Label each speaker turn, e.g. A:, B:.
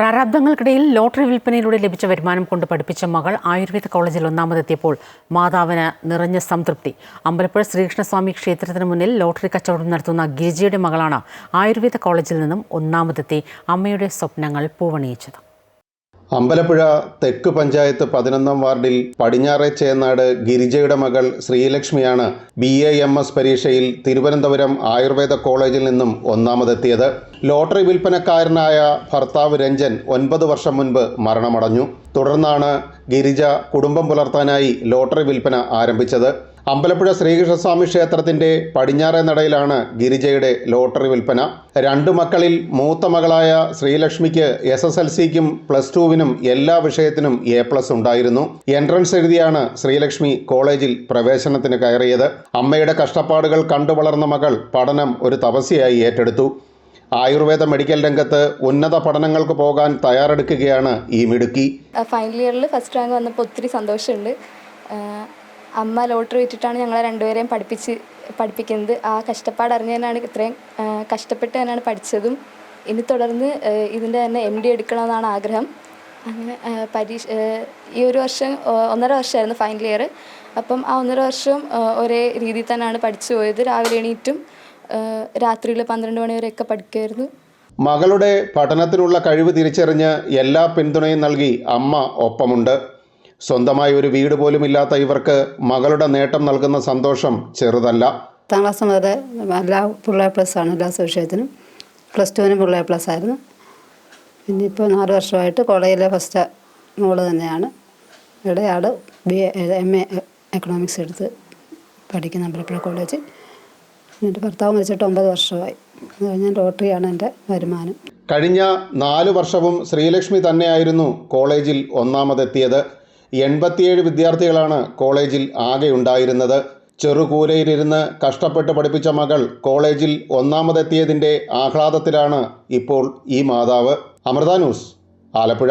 A: പ്രാരാബ്ദങ്ങൾക്കിടയിൽ lottery വിൽപ്പനയിലൂടെ ലഭിച്ച വരുമാനം കൊണ്ട് പഠിപ്പിച്ച മകൾ ആയുർവേദ കോളേജിൽ ഒന്നാമതെത്തിയപ്പോൾ മാതാവിന് നിറഞ്ഞ സംതൃപ്തി. അമ്പലപ്പുഴ ശ്രീകൃഷ്ണസ്വാമി ക്ഷേത്രത്തിന് മുന്നിൽ ലോട്ടറി കച്ചവടം നടത്തുന്ന ഗിരിജയുടെ മകളാണ് ആയുർവേദ കോളേജിൽ നിന്നും ഒന്നാമതെത്തി അമ്മയുടെ സ്വപ്നങ്ങൾ പൂവണിയിച്ചത്.
B: അമ്പലപ്പുഴ തെക്ക് പഞ്ചായത്ത് പതിനൊന്നാം വാർഡിൽ പടിഞ്ഞാറെ ചേന്നാട് ഗിരിജയുടെ മകൾ ശ്രീലക്ഷ്മിയാണ് ബി എ എം എസ് പരീക്ഷയിൽ തിരുവനന്തപുരം ആയുർവേദ കോളേജിൽ നിന്നും ഒന്നാമതെത്തിയത്. ലോട്ടറി വിൽപ്പനക്കാരനായ ഭർത്താവ് രഞ്ജൻ ഒൻപത് വർഷം മുൻപ് മരണമടഞ്ഞു. തുടർന്നാണ് ഗിരിജ കുടുംബം പുലർത്താനായി ലോട്ടറി വിൽപ്പന ആരംഭിച്ചത്. അമ്പലപ്പുഴ ശ്രീകൃഷ്ണസ്വാമി ക്ഷേത്രത്തിന്റെ പടിഞ്ഞാറേ നടയിലാണ് ഗിരിജയുടെ ലോട്ടറി വിൽപ്പന. രണ്ടു മക്കളിൽ മൂത്ത മകളായ ശ്രീലക്ഷ്മിക്ക് എസ് എസ് എൽ സിക്കും പ്ലസ് ടുവിനും എല്ലാ വിഷയത്തിനും എ പ്ലസ് ഉണ്ടായിരുന്നു. എൻട്രൻസ് എഴുതിയാണ് ശ്രീലക്ഷ്മി കോളേജിൽ പ്രവേശനത്തിന് കയറിയത്. അമ്മയുടെ കഷ്ടപ്പാടുകൾ കണ്ടു വളർന്ന മകൾ പഠനം ഒരു തപസ്യയായി ഏറ്റെടുത്തു. ആയുർവേദ മെഡിക്കൽ രംഗത്ത് ഉന്നത പഠനങ്ങൾക്ക് പോകാൻ തയ്യാറെടുക്കുകയാണ് ഈ മിടുക്കി.
C: ഫൈനൽ ഇയറിൽ ഫസ്റ്റ് റാങ്ക് വന്നപ്പോൾ ഒത്തിരി സന്തോഷമുണ്ട്. അമ്മ ലോട്ടറി വിറ്റിട്ടാണ് ഞങ്ങളെ രണ്ടുപേരെയും പഠിപ്പിച്ച് പഠിപ്പിക്കുന്നത്. ആ കഷ്ടപ്പാട് അറിഞ്ഞതിനാണ് ഇത്രയും കഷ്ടപ്പെട്ട് തന്നെയാണ് പഠിച്ചതും. ഇനി തുടർന്ന് ഇതിന്റെ തന്നെ എം ഡി എടുക്കണമെന്നാണ് ആഗ്രഹം. അങ്ങനെ പരീക്ഷ ഈ ഒരു വർഷം ഒന്നര വർഷമായിരുന്നു ഫൈനൽ ഇയർ അപ്പം ആ ഒന്നര വർഷം ഒരേ രീതിയിൽ തന്നെയാണ് പഠിച്ചു പോയത്. രാവിലെ എണീറ്റും രാത്രിയിൽ പന്ത്രണ്ട് മണി വരെയൊക്കെ പഠിക്കുമായിരുന്നു.
B: മകളുടെ പഠനത്തിനുള്ള കഴിവ് തിരിച്ചറിഞ്ഞ് എല്ലാ പിന്തുണയും നൽകി അമ്മ ഒപ്പമുണ്ട്. സ്വന്തമായി ഒരു വീട് പോലും ഇല്ലാത്ത ഇവർക്ക് മകളുടെ നേട്ടം നൽകുന്ന സന്തോഷം ചെറുതല്ല.
D: പത്താം ക്ലാസ് മുതൽ എല്ലാ ഫുൾ എ പ്ലസ് ആണ് എല്ലാ വിഷയത്തിനും പ്ലസ് ടുവിനും ഫുൾ എ പ്ലസ് ആയിരുന്നു. പിന്നെ ഇപ്പോൾ നാല് വർഷമായിട്ട് കോളേജിലെ ഫസ്റ്റ് മോൾ തന്നെയാണ്. ഇവിടെ ആൾ B A M A economics എടുത്ത് പഠിക്കുന്ന അമ്പലപ്പുഴ കോളേജ് എന്നിട്ട് ഭർത്താവ് മരിച്ചിട്ട് ഒമ്പത് വർഷമായി. അത് കഴിഞ്ഞാൽ ലോട്ടറിയാണ് എന്റെ വരുമാനം.
B: കഴിഞ്ഞ നാല് വർഷവും ശ്രീലക്ഷ്മി തന്നെയായിരുന്നു കോളേജിൽ ഒന്നാമതെത്തിയത്. എൺപത്തിയേഴ് വിദ്യാർത്ഥികളാണ് കോളേജിൽ ആകെ ഉണ്ടായിരുന്നത്. ചെറുകൂലയിലിരുന്ന് കഷ്ടപ്പെട്ട് പഠിപ്പിച്ച മകൾ കോളേജിൽ ഒന്നാമതെത്തിയതിന്റെ ആഹ്ലാദത്തിലാണ് ഇപ്പോൾ ഈ മാതാവ്. അമൃത ന്യൂസ് ആലപ്പുഴ.